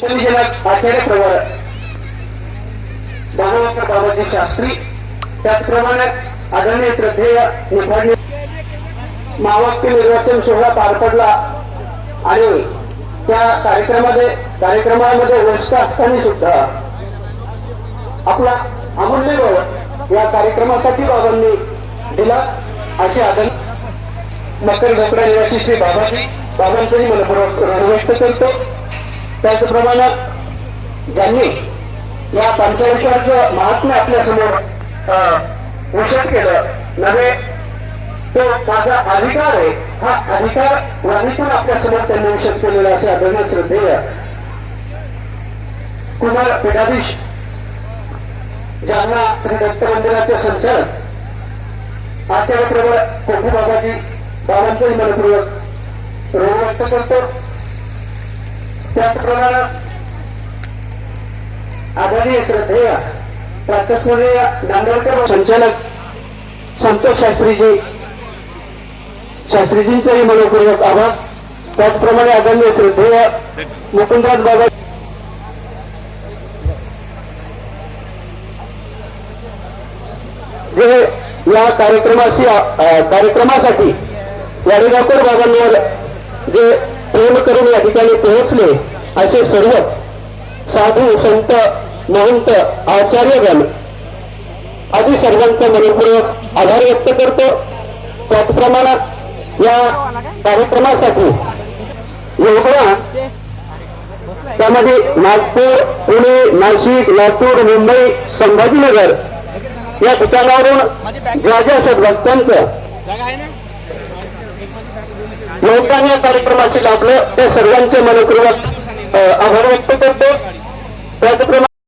जिल्ह्यात आचार्य प्रवर दानोबा बाबाजी शास्त्री. त्याचप्रमाणे आदरणीय श्रद्धेय निफाडणी मावक्ती निर्वाचन सोहळा पार पडला. आणि त्या कार्यक्रमामध्ये कार्यक्रमामध्ये व्यस्त असताना सुद्धा आपला अमूल्य वेळ या कार्यक्रमासाठी बाबांनी दिला. अशी आदर मकर ढोकडा निवासी श्री बाबाजी. बाबांचंही मनपूर्वक ऋण व्यक्त करतो. त्याचप्रमाणे ज्यांनी या पंचवर्षाचं महात्म्य आपल्यासमोर उषण केलं नव्हे तो माझा अधिकार आहे हा अधिकार वाणीतून आपल्यासमोर त्यांनी विषद केलेला असे आदरणीय श्रद्धेय कुमार पीठाधीश जालना श्री दत्त मंदिराचे संचालक आचार्य प्रबळ कोठे बाबाजी बाबांचंही मनपूर्वक रोग व्यक्त करतो. त्याचप्रमाणे आदरणीय श्रद्धेय प्रातस्मरणीय नांदेडकर संचालक संतोष शास्त्रीजी शास्त्रीजींचंही मनपूर्वक आभार. त्याचप्रमाणे आदरणीय श्रद्धेय मुकुंदराज बाबा जे या कार्यक्रमाशी कार्यक्रमासाठी वाडेगावकर बाबांवर जे प्रेम करून या ठिकाणी पोहोचले असे सर्वच साधू संत महंत आचार्यगण आदी सर्वांचा मनपूर्वक आभार व्यक्त करतो. त्याचप्रमाणे या कार्यक्रमासाठी योगदान त्यामध्ये नागपूर पुणे नाशिक लातूर मुंबई संभाजीनगर या ठिकाणावरून ज्या ज्या सद्भक्तांचं लोकांनी या कार्यक्रमाची लाभलं. त्या सर्वांचे मनोकृत आभार व्यक्त करतो. त्याचप्रमाणे